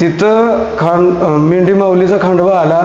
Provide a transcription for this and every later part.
तिथं खांड मेंढी माऊलीचा खांडवा आला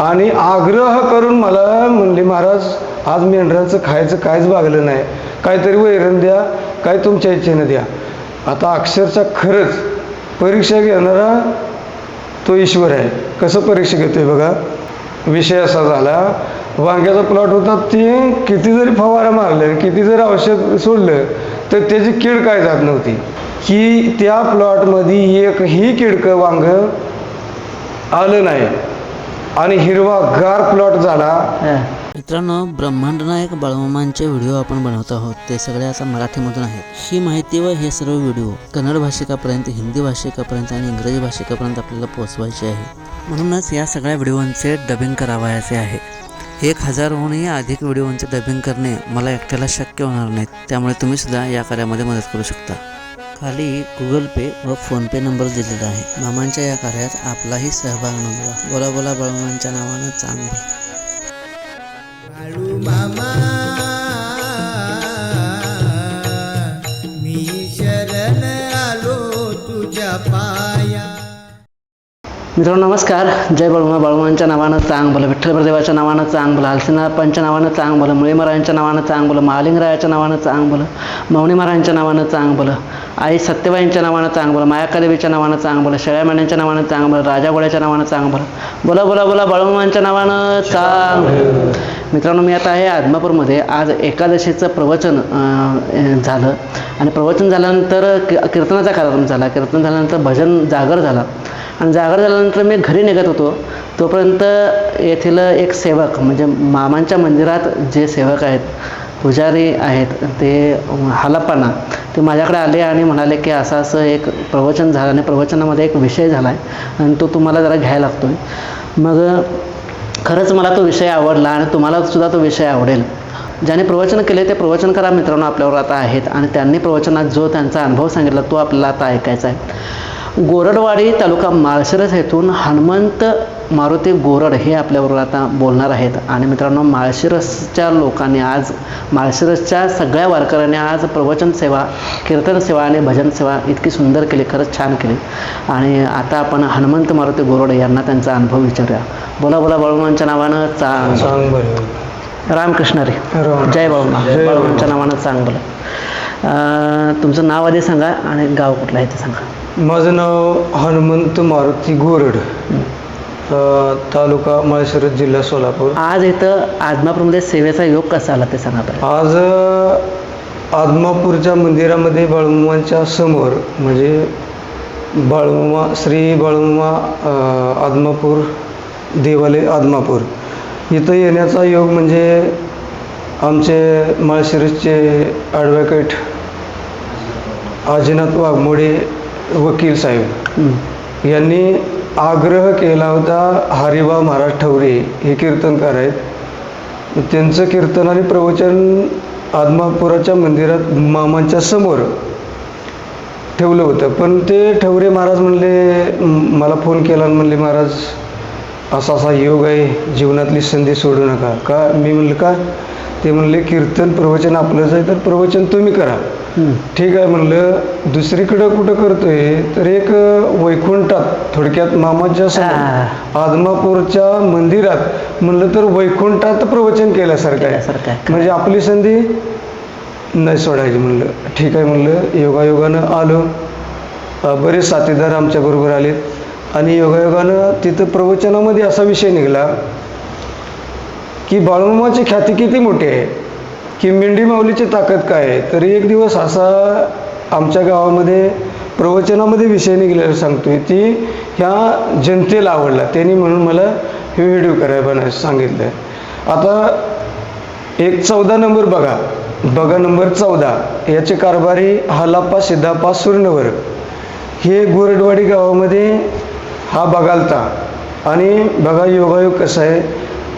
आणि आग्रह करून मला म्हणले महाराज आज मेंढराचं खायचं काहीच भागलं नाही. काहीतरी वैरण द्या काय तुमच्या इच्छेनं द्या. आता अक्षरशः खरंच परीक्षा घेणारा तो ईश्वर आहे. कसं परीक्षा घेतोय बघा. विषय असा झाला वांग्याचा प्लॉट होता ते किती जरी फवारा मारले किती जरी औषध सोडलं तर त्याची कीड काय जात नव्हती. की त्या प्लॉटमध्ये एकही किडकं वांग आलं नाही. आणि हिरवा गार प्लॉट झाला. मित्रांनो ब्रह्मांड नायक बाळमामांचे व्हिडिओ आपण बनवत आहोत. ते सगळे आता मराठीमधून आहेत. ही माहिती व हे सर्व व्हिडिओ कन्नड भाषिकापर्यंत हिंदी भाषिकापर्यंत आणि इंग्रजी भाषिकापर्यंत आपल्याला पोहोचवायचे आहे. म्हणूनच या सगळ्या व्हिडिओंचे डबिंग करावायचे आहे. एक हजारहूनही अधिक व्हिडिओंचे डबिंग करणे मला एकट्याला शक्य होणार नाही. त्यामुळे तुम्ही सुद्धा या कार्यामध्ये मदत करू शकता. खाली गुगल पे व फोनपे नंबर दिलेला आहे. मामांच्या या कार्यात आपलाही सहभाग नोंदवा. बोला बोला बळमांच्या नावानं चांगलं. मित्रांनो नमस्कार जय बळमा बळमांच्या नावानं चांग बोला विठ्ठलदेवाच्या नावानं चांग बोला हलसिनाप्पांच्या नावानं चांग बोला मुळे महाराजांच्या नावानं चांग बोला महालिंगरायाच्या नावानं चांग बोला मौनी महाराजांच्या नावानं चांग बोला आई सत्यबाईंच्या नावानं चांग बोला मायाकादेवीच्या नावानं चांग बोला शेळ्या मेंढ्यांच्या नावानं चांग बोला राजा गोळ्याच्या नावानं चांग बोला बोला बोला बोला बळमांच्या नावानं चांग मित्रांनो मी आता आहे आदमापूरमध्ये. आज एकादशीचं प्रवचन झालं. आणि प्रवचन झाल्यानंतर कि- कीर्तनाचा कार्यक्रम झाला. कीर्तन झाल्यानंतर भजन जागर झाला. आणि जागर झाल्यानंतर मी घरी निघत होतो. तोपर्यंत येथील एक सेवक म्हणजे मामांच्या मंदिरात जे सेवक आहेत पुजारी आहेत ते हालापाना ते माझ्याकडे आले आणि म्हणाले की असं असं एक प्रवचन झालं आणि प्रवचनामध्ये एक विषय झाला आहे आणि तो तुम्हाला जरा घ्यायला लागतो आहे मग खरंच मला तो विषय आवडला आणि तुम्हाला सुद्धा तो विषय आवडेल. ज्याने प्रवचन केले ते प्रवचनकरा मित्रांनो आपल्यावर आता आहेत आणि त्यांनी प्रवचनात जो त्यांचा अनुभव सांगितला तो आपल्याला आता ऐकायचा आहे. गोरडवाडी तालुका माळशिरस येथून हनुमंत मारुती गोरड हे आपल्याबरोबर आता बोलणार आहेत. आणि मित्रांनो माळशिरसच्या लोकांनी आज माळशिरसच्या सगळ्या वारकऱ्यांनी आज प्रवचन सेवा कीर्तन सेवा आणि भजन सेवा इतकी सुंदर केली खरंच छान केली. आणि आता आपण हनुमंत मारुती गोरड यांना त्यांचा अनुभव विचारूया. बोला बोला बळवंच्या नावानं चा सांग बरं रामकृष्ण रे. जय बाळूमा बाळूमांच्या नावानं सांग बोला. तुमचं नाव आधी सांगा आणि गाव कुठलं आहे ते सांगा. माझं नाव हनुमंत मारुती गोरड तालुका माळशिरस जिल्हा सोलापूर आज इथं आदमापूरमध्ये सेवेचा योग कसा आला ते सांगा बरं आज आदमापूरच्या मंदिरामध्ये बाळूमामांच्या समोर म्हणजे बाळूमा श्री बाळूमा आदमापूर देवालय आदमापूर इथं येण्याचा योग म्हणजे आमचे माळशिरसचे ॲडव्होकेट आजीनाथ वाघमोडे वकील साहेब. यांनी आग्रह केला होता हरिबा महाराज ठवरे हे कीर्तनकार आहेत. त्यांचं कीर्तन आणि प्रवचन आदमापुराच्या मंदिरात मामांच्या समोर ठेवलं होतं. पण ते ठवरे महाराज म्हणले मला फोन केला आणि म्हणले महाराज असा असा योग आहे जीवनातली संधी सोडू नका. का? मी म्हणलं का? ते म्हणले कीर्तन प्रवचन आपलंच आहे तर प्रवचन तुम्ही करा. ठीक आहे म्हणलं दुसरीकडं कुठं करतोय? तर एक वैकुंठात थोडक्यात मामाच्या समोर आदमापूरच्या मंदिरात म्हणलं तर वैकुंठात प्रवचन केल्यासारखं आहे. म्हणजे आपली संधी नाही सोडायची म्हणलं. ठीक आहे म्हणलं योगायोगानं आलो. बरेच साथीदार आमच्याबरोबर आलेत. आणि योगायोगानं तिथं प्रवचनामध्ये असा विषय निघाला की बाळूमामाची ख्याती किती मोठी आहे? की मेंढी माऊलीची ताकद काय आहे? तरी एक दिवस असा आमच्या गावामध्ये प्रवचनामध्ये विषय निघालेला सांगतोय. ती ह्या जनतेला आवडला. त्यांनी म्हणून मला हे व्हिडिओ करायला बनायला सांगितलं आता एक चौदा नंबर बघा. बघा नंबर चौदा. याचे कारभारी हालाप्पा सिद्धाप्पा सुर्णवर. हे गोरडवाडी गावामध्ये हा बघालता. आणि बघा योगायोग कसा आहे?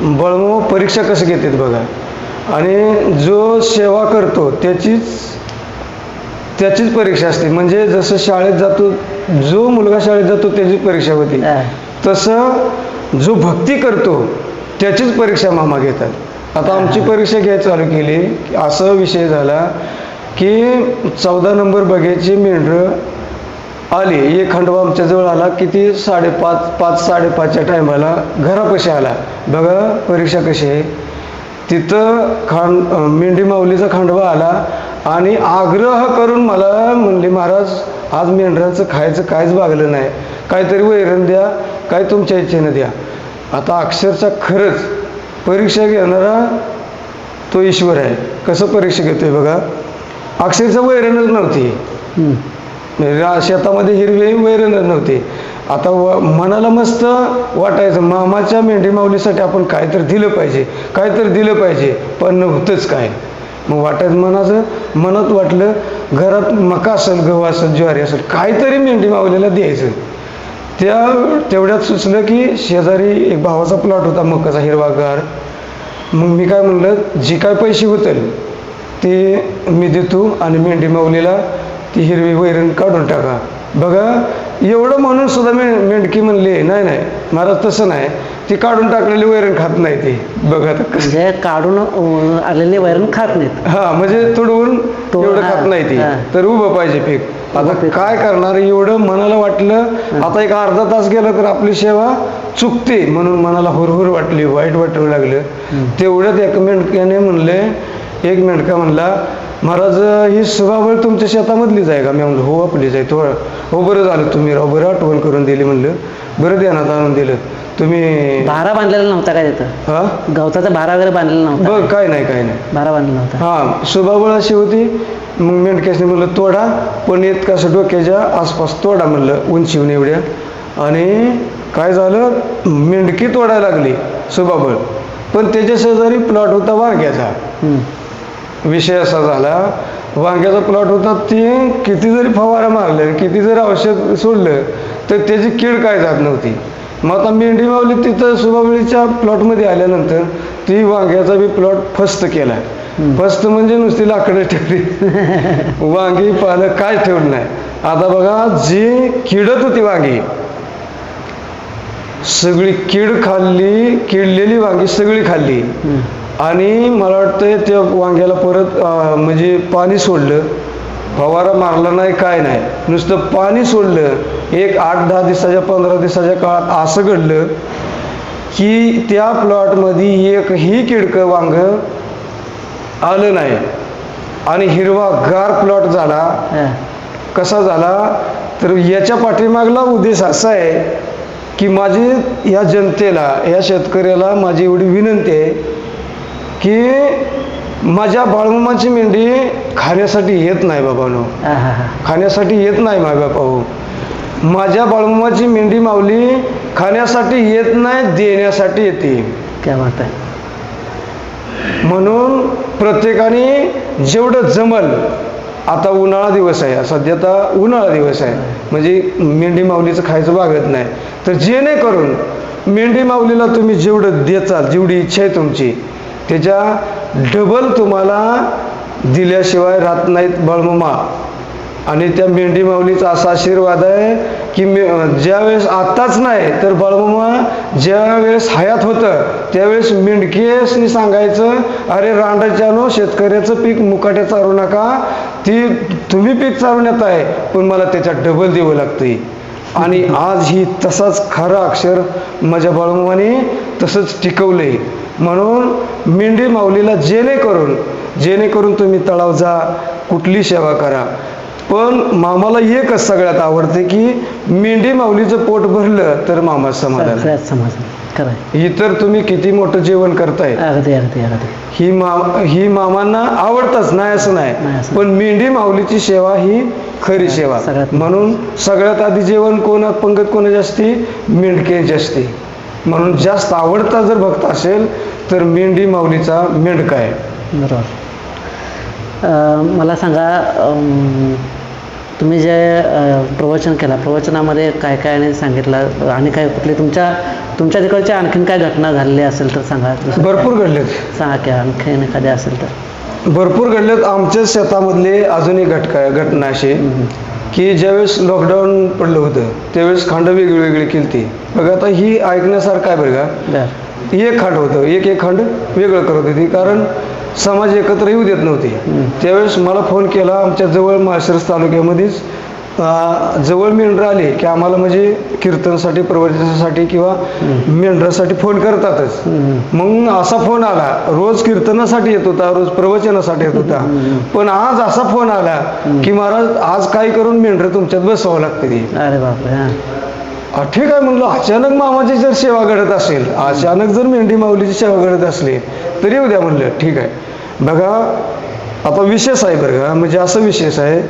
बळमो परीक्षा कसं घेतात बघा. आणि जो सेवा करतो त्याचीच त्याचीच परीक्षा असते. म्हणजे जसं शाळेत जातो जो मुलगा शाळेत जातो त्याचीच परीक्षा होती. तसं जो भक्ती करतो त्याचीच परीक्षा मामा घेतात. आता आमची परीक्षा घ्यायला चालू केली. की असा विषय झाला की चौदा नंबर बघायची मेंढरं आली. एक खंडोबा आमच्याजवळ आला किती साडेपाच पाच साडेपाचच्या टायमाला घरापाशी आला. बघा परीक्षा कशी आहे? तिथं खांड मेंढी माऊलीचा खांडोबा आला आणि आग्रह करून मला म्हणले महाराज आज मेंढराचं खायचं काहीच भागलं नाही. काहीतरी वैरण द्या काय तुमच्या इच्छेनं द्या. आता अक्षरशः खरंच परीक्षा घेणारा तो ईश्वर आहे. कसं परीक्षा घेतोय बघा? अक्षरशः वैरणच नव्हती. म्हणजे शेतामध्ये हिरवी वैरणच नव्हती. आता व मनाला मस्त वाटायचं मामाच्या मेंढी माऊलीसाठी आपण काहीतरी दिलं पाहिजे काहीतरी दिलं पाहिजे पण नव्हतंच काय? मग वाटायचं मनाचं मनात वाटलं घरात मका असेल गहू असेल ज्वारी असेल काहीतरी मेंढी माऊलीला द्यायचं. त्या तेवढ्यात सुचलं की शेजारी एक भावाचा प्लॉट होता मकाचा हिरवागार. मग मी काय म्हणलं जे काय पैसे होतील ते मी देतो आणि मेंढी माऊलीला ती हिरवी वैरण काढून टाका. बघा एवढं म्हणून सुद्धा मे मेंढकी म्हणली नाही नाही महाराज तसं नाही. ती काढून टाकलेली वैरण खात नाही ती. बघा म्हणजे काढून आलेले वैरण खात नाहीत. हा म्हणजे तुडवून एवढं खात नाही ती. तर उभं पाहिजे पीक. आता. काय करणार? एवढं मनाला वाटलं. आता एक अर्धा तास गेलं तर आपली सेवा चुकते म्हणून मनाला हुरहुर वाटली वाईट वाटू लागलं. तेवढ्यात एक मेंढक्याने म्हणले एक मेंढका म्हणला महाराज ही सुभाबळ तुमच्या शेतामधलीच आहे का? मी म्हणलं हो आपलीच आहे थोडं. हो बरं झालं तुम्ही राव बरं आठवण करून दिली म्हणलं. बरं ध्यानात आणून दिलं. तुम्ही भारा बांधलेला नव्हता काय तिथं? हा? गवताचा भारा वगैरे बांधलेला नव्हता बघ काय नाही काय नाही. भारा बांधलेला नव्हता. हा सुबाबळ अशी होती मग मेंढक्यासने म्हणलं तोडा पण इतकं असं डोक्याच्या आसपास तोडा म्हणलं उंचीहून एवढ्या. आणि काय झालं? मेंढकी तोडायला लागली सुबाबळ पण त्याच्या शेजारी प्लॉट होता वांग्याचा हं. विषय असा झाला वांग्याचा प्लॉट होता ते किती जरी फवारा मारले किती जरी औषध सोडलं तर त्याची कीड काय जात नव्हती. मग आता मेंढी मावली तिथं सुबाबळीच्या प्लॉटमध्ये आल्यानंतर ती वांग्याचा बी प्लॉट फस्त केला. फस्त म्हणजे नुसती लाकडं ठेवली. वांगी पालं काय ठेवलं नाही. आता बघा जी किडत होती वांगी सगळी कीड खाल्ली किडलेली वांगी सगळी खाल्ली. आणि मला वाटतं त्या वांग्याला परत म्हणजे पाणी सोडलं. फवारा मारला नाही काय नाही. नुसतं पाणी सोडलं. एक आठ दहा दिवसाच्या पंधरा दिवसाच्या काळात असं घडलं की त्या प्लॉटमध्ये एकही किडकं वांग आलं नाही. आणि हिरवा गार प्लॉट झाला. कसा झाला? तर याच्या पाठीमागला उद्देश असा आहे की माझी या जनतेला या शेतकऱ्याला माझी एवढी विनंती आहे की माझ्या बाळमामाची मेंढी खाण्यासाठी येत नाही बाबानो. खाण्यासाठी येत नाही माय बापा माझ्या बाळमामाची मेंढी माऊली खाण्यासाठी येत नाही देण्यासाठी येते. क्या आहे. म्हणून प्रत्येकाने जेवढं जमल आता उन्हाळा दिवस आहे. सध्या आता उन्हाळा दिवस आहे. म्हणजे मेंढी माऊलीचं खायचं भागत नाही. तर जेणेकरून मेंढी माऊलीला तुम्ही जेवढं देचाल जेवढी इच्छा आहे तुमची त्याच्या डबल तुम्हाला दिल्याशिवाय राहत नाहीत बळमुमा. आणि त्या मेंढी माऊलीचा असा आशीर्वाद आहे की मे ज्यावेळेस आत्ताच नाही तर बाळमामा ज्यावेळेस हयात होतं त्यावेळेस मेंढकेसनी सांगायचं अरे रांडाच्यानो शेतकऱ्याचं पीक मुकाट्या चारू नका. ती तुम्ही पीक चालवण्यात आहे पण मला त्याच्यात डबल द्यावं लागते आणि आज ही तसाच खरं अक्षर माझ्या बाळमामाने तसंच टिकवलंय. म्हणून मेंढी माऊलीला जेणेकरून जेणेकरून तुम्ही तळाव जा कुठली सेवा करा. पण मामाला एकच सगळ्यात आवडते की मेंढी माऊलीचं पोट भरलं तर मामा समाधान आहे. इतर तुम्ही किती मोठं जेवण करताय? ही मा ही मामांना आवडतच नाही असं नाही. पण मेंढी माऊलीची सेवा ही खरी सेवा. म्हणून सगळ्यात आधी जेवण कोणा पंगत कोणाची असते? मेंढक्यांची असते. म्हणून जास्त आवडता जर भक्त असेल तर मेंढी माऊलीचा मेंढका आहे. बरोबर. मला सांगा तुम्ही जे प्रवचन केला प्रवचनामध्ये काय काय आणि सांगितलं आणि काय कुठली तुमच्या तुमच्या तिकडच्या आणखीन काय घटना झालेल्या असेल तर सांगा? भरपूर घडलेत. सांगा की आणखीन एखाद्या असेल तर. भरपूर घडलेत. आमच्या शेतामधले अजूनही घटका घटना अशी की ज्यावेळेस लॉकडाऊन पडलं होतं त्यावेळेस खांड वेगळी वेगळी केली ती बघा आता ही ऐकण्यासारखं आहे बरं का? एक खंड होतं. एक एक खंड वेगळं करत होती कारण समाज एकत्र येऊ देत नव्हते. त्यावेळेस मला फोन केला आमच्या जवळ माळशिरस तालुक्यामध्येच जवळ मेंढरं आले की आम्हाला म्हणजे कीर्तनासाठी प्रवचनासाठी किंवा मेंढरासाठी फोन करतातच. मग असा फोन आला. रोज कीर्तनासाठी येत होता रोज प्रवचनासाठी येत होता. पण आज असा फोन आला की महाराज आज काय करून मेंढरं तुमच्यात बसवावं लागतं ते? अरे बापरे ठीक आहे म्हणलं. अचानक मामाची जर सेवा घडत असेल अचानक जर मेंढी माऊलीची सेवा घडत असली तरी येऊ द्या म्हणलं. ठीक आहे. बघा आता विशेष आहे बरं का. म्हणजे असं विशेष आहे.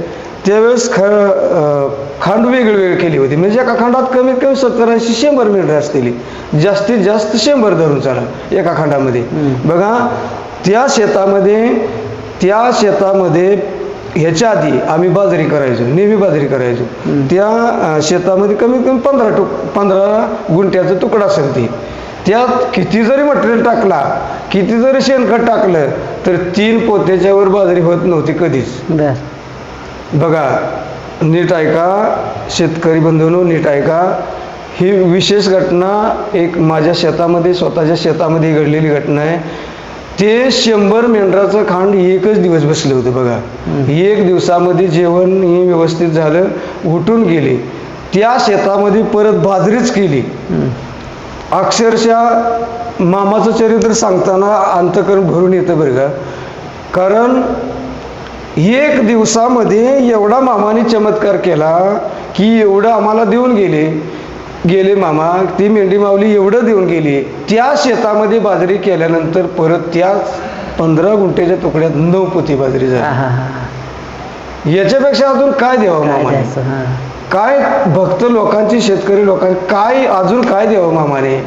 त्यावेळेस ख खांड वेगळी वेगळी केली होती. म्हणजे एका खांडात कमीत कमी सत्तर ऐंशी शंभर मेंढरं असतील. जास्तीत जास्त शंभर धरून चाला एका खांडामध्ये. बघा त्या शेतामध्ये त्या शेतामध्ये ह्याच्या आधी आम्ही बाजरी करायचो नेहमी बाजरी करायचो. त्या शेतामध्ये कमीत कमी पंधरा टुक पंधरा गुंठ्याचा तुकडा असेल ती त्यात किती जरी मटेरियल टाकला किती जरी शेणखत टाकलं तर तीन पोत्याच्या वर बाजरी होत नव्हती कधीच. बघा नीट ऐका शेतकरी बंधूंनो नीट ऐका. ही विशेष घटना एक माझ्या शेतामध्ये स्वतःच्या शेतामध्ये घडलेली घटना आहे. ते शंभर मेंढराचं खांड एकच दिवस बसले होते बघा. एक दिवसामध्ये जेवण हे व्यवस्थित झालं उठून गेले. त्या शेतामध्ये परत बाजरीच केली. अक्षरशः मामाचं चरित्र सांगताना अंतकरण भरून येतं बरं का. कारण एक दिवसामध्ये एवढा मामाने चमत्कार केला की एवढं आम्हाला देऊन गेले. गेले मामा ती मेंढी माऊली एवढं देऊन गेली. त्या शेतामध्ये बाजरी केल्यानंतर परत त्या पंधरा गुंठ्याच्या तुकड्यात नऊ पोती बाजरी झाली. याच्यापेक्षा अजून काय द्यावं मामाने? हां. काय भक्त लोकांची शेतकरी लोकांनी काय अजून काय द्यावं मामाने?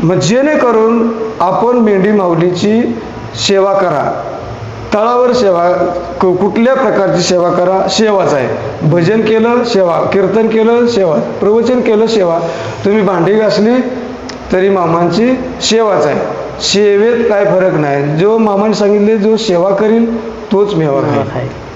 मग जेणेकरून आपण मेंढी माऊलीची सेवा करा. तळावर सेवा कुठल्या प्रकारची सेवा करा सेवाच आहे. भजन केलं सेवा. कीर्तन केलं सेवा. प्रवचन केलं सेवा. तुम्ही भांडी घासली तरी मामांची सेवाच आहे. सेवेत काय फरक नाही. जो मामाने सांगितले जो सेवा करील तोच मेवा खाईल.